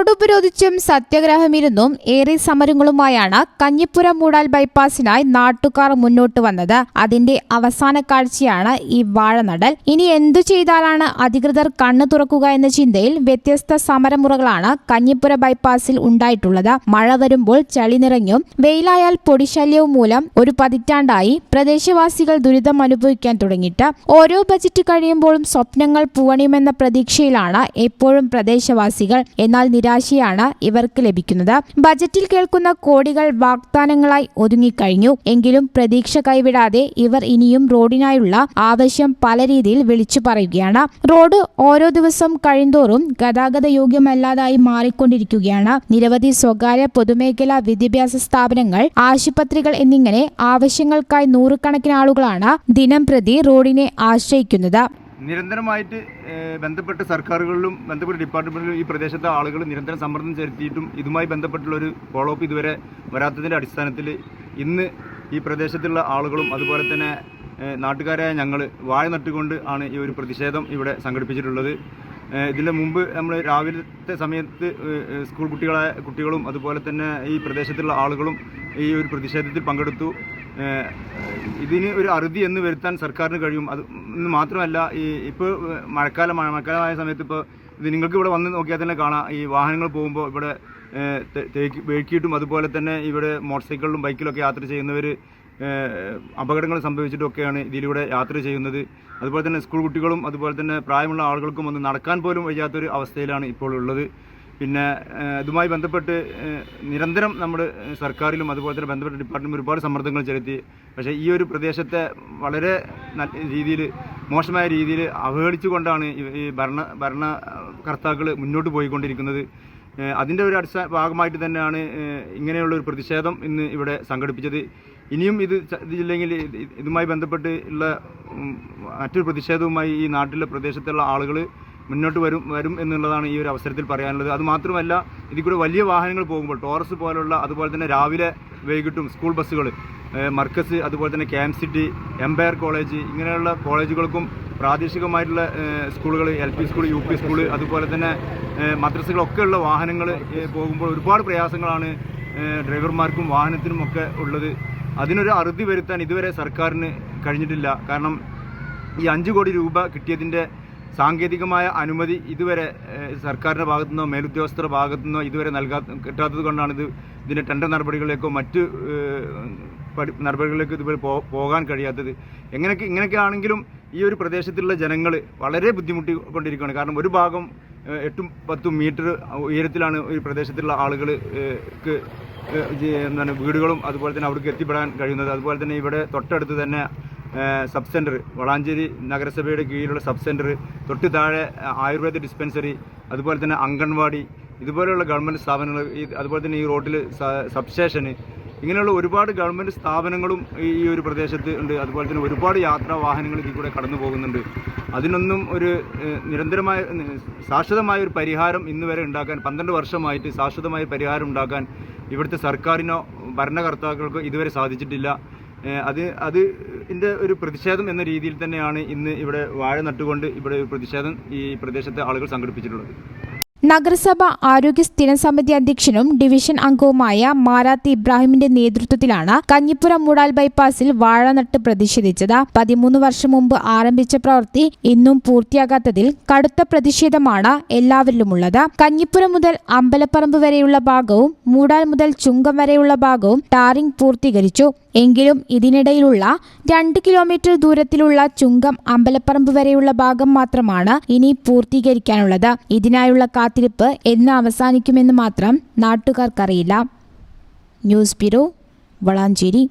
Road ഉപരോധിച്ചും സത്യാഗ്രഹമിരുന്നും ഏറെ സമരങ്ങളുമായാണ് കഞ്ഞിപ്പുര മൂടാൽ ബൈപ്പാസിനായി നാട്ടുകാർ മുന്നോട്ട് വന്നത്. അതിന്റെ അവസാന കാഴ്ചയാണ് ഈ വാഴനടൽ. ഇനി എന്തു ചെയ്താലാണ് അധികൃതർ കണ്ണു തുറക്കുക എന്ന ചിന്തയിൽ വ്യത്യസ്ത സമരമുറകളാണ് കഞ്ഞിപ്പുര ബൈപ്പാസിൽ ഉണ്ടായിട്ടുള്ളത്. മഴ വരുമ്പോൾ ചളി നിറഞ്ഞും വെയിലായാൽ പൊടിശല്യവും മൂലം ഒരു പതിറ്റാണ്ടായി പ്രദേശവാസികൾ ദുരിതം അനുഭവിക്കാൻ തുടങ്ങിയിട്ട്. ഓരോ ബജറ്റ് കഴിയുമ്പോഴും സ്വപ്നങ്ങൾ പൂവണിയുമെന്ന പ്രതീക്ഷയിലാണ് എപ്പോഴും പ്രദേശവാസികൾ. എന്നാൽ നിരാശയാണ് ഇവർക്ക് ലഭിക്കുന്നത്. ബജറ്റിൽ കേൾക്കുന്ന കോടികൾ വാഗ്ദാനങ്ങളായി ഒതുങ്ങിക്കഴിഞ്ഞു. എങ്കിലും പ്രതീക്ഷ കൈവിടാതെ ഇവർ ഇനിയും റോഡിനായുള്ള ആവശ്യം പല രീതിയിൽ വിളിച്ചു പറയുകയാണ്. റോഡ് ഓരോ ദിവസം കഴിന്തോറും ഗതാഗത യോഗ്യമല്ലാതായി മാറിക്കൊണ്ടിരിക്കുകയാണ്. നിരവധി സ്വകാര്യ പൊതുമേഖലാ വിദ്യാഭ്യാസ സ്ഥാപനങ്ങൾ ആശുപത്രികൾ എന്നിങ്ങനെ ആവശ്യങ്ങൾക്കായി നൂറുകണക്കിന് ആളുകളാണ് ദിനം പ്രതി റോഡിനെ ആശ്രയിക്കുന്നത്. നിരന്തരമായിട്ട് ബന്ധപ്പെട്ട് സർക്കാരുകളിലും ബന്ധപ്പെട്ട ഡിപ്പാർട്ട്മെന്റിലും ഈ പ്രദേശത്തെ ആളുകൾ നിരന്തരം സമ്മർദ്ദം ചെലുത്തിയിട്ടും ഇതുമായി ബന്ധപ്പെട്ടുള്ള ഒരു ഫോളോ അപ്പ് ഇതുവരെ വരാത്തതിന്റെ അടിസ്ഥാനത്തിൽ ഇന്ന് ഈ പ്രദേശത്തുള്ള ആളുകളും അതുപോലെ തന്നെ നാട്ടുകാരായ ഞങ്ങൾ വാഴ നട്ടുകൊണ്ട് ആണ് ഈ ഒരു പ്രതിഷേധം ഇവിടെ സംഘടിപ്പിച്ചിട്ടുള്ളത്. ഇതിന് മുമ്പ് നമ്മൾ രാവിലത്തെ സമയത്ത് സ്കൂൾ കുട്ടികളെ കുട്ടികളും അതുപോലെ തന്നെ ഈ പ്രദേശത്തുള്ള ആളുകളും ഈ ഒരു പ്രതിഷേധത്തിൽ പങ്കെടുത്തു. ഇതിന് ഒരു അറുതി എന്ന് വരുത്താൻ സർക്കാരിന് കഴിയും. അത് മാത്രമല്ല ഈ ഇപ്പോൾ മഴക്കാലമാണ്. മഴക്കാലമായ സമയത്ത് ഇപ്പോൾ ഇത് നിങ്ങൾക്ക് ഇവിടെ വന്ന് നോക്കിയാൽ തന്നെ കാണാം. ഈ വാഹനങ്ങൾ പോകുമ്പോൾ ഇവിടെ തേക്ക് വേക്കിയിട്ടും അതുപോലെ തന്നെ ഇവിടെ മോട്ടോർ സൈക്കിളിലും ബൈക്കിലൊക്കെ യാത്ര ചെയ്യുന്നവർ അപകടങ്ങൾ സംഭവിച്ചിട്ടൊക്കെയാണ് ഇതിലൂടെ യാത്ര ചെയ്യുന്നത്. അതുപോലെ തന്നെ സ്കൂൾ കുട്ടികളും അതുപോലെ തന്നെ പ്രായമുള്ള ആളുകൾക്കും ഒന്ന് നടക്കാൻ പോലും വയ്യാത്തൊരു അവസ്ഥയിലാണ് ഇപ്പോൾ ഉള്ളത്. പിന്നെ ഇതുമായി ബന്ധപ്പെട്ട് നിരന്തരം നമ്മുടെ സർക്കാരിലും അതുപോലെ തന്നെ ബന്ധപ്പെട്ട ഡിപ്പാർട്ട്മെന്റ് ഒരുപാട് സമ്മർദ്ദങ്ങൾ ചെലുത്തി. പക്ഷേ ഈ ഒരു പ്രദേശത്തെ വളരെ നല്ല രീതിയിൽ മോശമായ രീതിയിൽ അവഹേളിച്ചുകൊണ്ടാണ് ഈ- ഭരണ ഭരണകർത്താക്കൾ മുന്നോട്ട് പോയിക്കൊണ്ടിരിക്കുന്നത്. അതിന്റെ ഒരു അടിസ്ഥാന ഭാഗമായിട്ട് തന്നെയാണ് ഇങ്ങനെയുള്ള ഒരു പ്രതിഷേധം ഇന്ന് ഇവിടെ സംഘടിപ്പിച്ചത്. ഇനിയും ഇത് ഇല്ലെങ്കിൽ ഇതുമായി ബന്ധപ്പെട്ട് ഉള്ള മറ്റൊരു പ്രതിഷേധവുമായി ഈ നാട്ടിലെ പ്രദേശത്തുള്ള ആളുകൾ മുന്നോട്ട് വരും വരും എന്നുള്ളതാണ് ഈ ഒരു അവസരത്തിൽ പറയാനുള്ളത്. അത് മാത്രമല്ല ഇതിൽ കൂടെ വലിയ വാഹനങ്ങൾ പോകുമ്പോൾ ടോറസ് പോലുള്ള അതുപോലെ തന്നെ രാവിലെ വൈകിട്ടും സ്കൂൾ ബസ്സുകൾ മർക്കസ് അതുപോലെ തന്നെ ക്യാമ്പ് സിറ്റി എംപയർ കോളേജ് ഇങ്ങനെയുള്ള കോളേജുകൾക്കും പ്രാദേശികമായിട്ടുള്ള സ്കൂളുകൾ L P school U P school അതുപോലെ തന്നെ ഏഹ്, മദ്രസകളൊക്കെയുള്ള വാഹനങ്ങൾ പോകുമ്പോൾ ഒരുപാട് പ്രയാസങ്ങളാണ് ഡ്രൈവർമാർക്കും വാഹനത്തിനും ഒക്കെ ഉള്ളത്. അതിനൊരു അറുതി വരുത്താൻ ഇതുവരെ സർക്കാരിന് കഴിഞ്ഞിട്ടില്ല. കാരണം ഈ അഞ്ച് കോടി രൂപ കിട്ടിയതിന്റെ സാങ്കേതികമായ അനുമതി ഇതുവരെ സർക്കാരിന്റെ ഭാഗത്തു നിന്നോ മേലുദ്യോഗസ്ഥരുടെ ഭാഗത്തു നിന്നോ ഇതുവരെ നൽകാ കിട്ടാത്തത് കൊണ്ടാണ് ഇത് ഇതിന്റെ ടെൻഡർ നടപടികളിലേക്കോ മറ്റ് പടി നടപടികളിലേക്ക് ഇതുവരെ പോകാൻ കഴിയാത്തത്. എങ്ങനെയൊക്കെ ഇങ്ങനെയൊക്കെ ആണെങ്കിലും ഈ ഒരു പ്രദേശത്തുള്ള ജനങ്ങൾ വളരെ ബുദ്ധിമുട്ടി കൊണ്ടിരിക്കുകയാണ് കാരണം ഒരു ഭാഗം എട്ടും പത്തും മീറ്റർ ഉയരത്തിലാണ് ഈ പ്രദേശത്തുള്ള ആളുകൾക്ക് എന്താണ് വീടുകളും അതുപോലെ തന്നെ അവർക്ക് എത്തിപ്പെടാൻ കഴിയുന്നത്. അതുപോലെ തന്നെ ഇവിടെ തൊട്ടടുത്ത് തന്നെ സബ് സെന്റർ വളാഞ്ചേരി നഗരസഭയുടെ കീഴിലുള്ള സബ് സെന്റർ തൊട്ട് താഴെ ആയുർവേദ ഡിസ്പെൻസറി അതുപോലെ തന്നെ അംഗൻവാടി ഇതുപോലെയുള്ള ഗവൺമെന്റ് സ്ഥാപനങ്ങൾ അതുപോലെ തന്നെ ഈ റോഡിൽ സബ് സ്റ്റേഷന് ഇങ്ങനെയുള്ള ഒരുപാട് ഗവൺമെന്റ് സ്ഥാപനങ്ങളും ഈ ഒരു പ്രദേശത്ത് ഉണ്ട്. അതുപോലെ തന്നെ ഒരുപാട് യാത്രാ വാഹനങ്ങൾ ഇതിൽ കൂടെ കടന്നു പോകുന്നുണ്ട്. അതിനൊന്നും ഒരു നിരന്തരമായ ശാശ്വതമായ ഒരു പരിഹാരം ഇന്ന് വരെ ഉണ്ടാക്കാൻ പന്ത്രണ്ട് വർഷമായിട്ട് ശാശ്വതമായ പരിഹാരം ഉണ്ടാക്കാൻ ഇവിടുത്തെ സർക്കാരിനോ ഭരണകർത്താക്കൾക്കോ ഇതുവരെ സാധിച്ചിട്ടില്ല. അത് അത് ഇതിന്റെ ഒരു പ്രതിഷേധം എന്ന രീതിയിൽ തന്നെയാണ് ഇന്ന് ഇവിടെ വാഴ നട്ടുകൊണ്ട് ഇവിടെ ഒരു പ്രതിഷേധം ഈ പ്രദേശത്തെ ആളുകൾ സംഘടിപ്പിച്ചിട്ടുള്ളത്. നഗരസഭ ആരോഗ്യ സ്ഥിരം സമിതി അധ്യക്ഷനും ഡിവിഷൻ അംഗവുമായ മാരാത്ത് ഇബ്രാഹിമിന്റെ നേതൃത്വത്തിലാണ് കഞ്ഞിപ്പുരം മൂടാൽ ബൈപ്പാസിൽ വാഴ നട്ട് പ്രതിഷേധിച്ചത്. പതിമൂന്ന് വർഷം മുമ്പ് ആരംഭിച്ച പ്രവൃത്തി ഇന്നും പൂർത്തിയാകാത്തതിൽ കടുത്ത പ്രതിഷേധമാണ് എല്ലാവരിലുമുള്ളത്. കഞ്ഞിപ്പുരം മുതൽ അമ്പലപ്പറമ്പ് വരെയുള്ള ഭാഗവും മൂടാൽ മുതൽ ചുങ്കം വരെയുള്ള ഭാഗവും ടാറിംഗ് പൂർത്തീകരിച്ചു. എങ്കിലും ഇതിനിടയിലുള്ള രണ്ട് കിലോമീറ്റർ ദൂരത്തിലുള്ള ചുങ്കം അമ്പലപ്പറമ്പ് വരെയുള്ള ഭാഗം മാത്രമാണ് ഇനി പൂർത്തീകരിക്കാനുള്ളത്. ഇതിനായുള്ള കാത്തിരിപ്പ് എന്ന് അവസാനിക്കുമെന്ന് മാത്രം നാട്ടുകാർക്കറിയില്ല. News bureau Valanchery.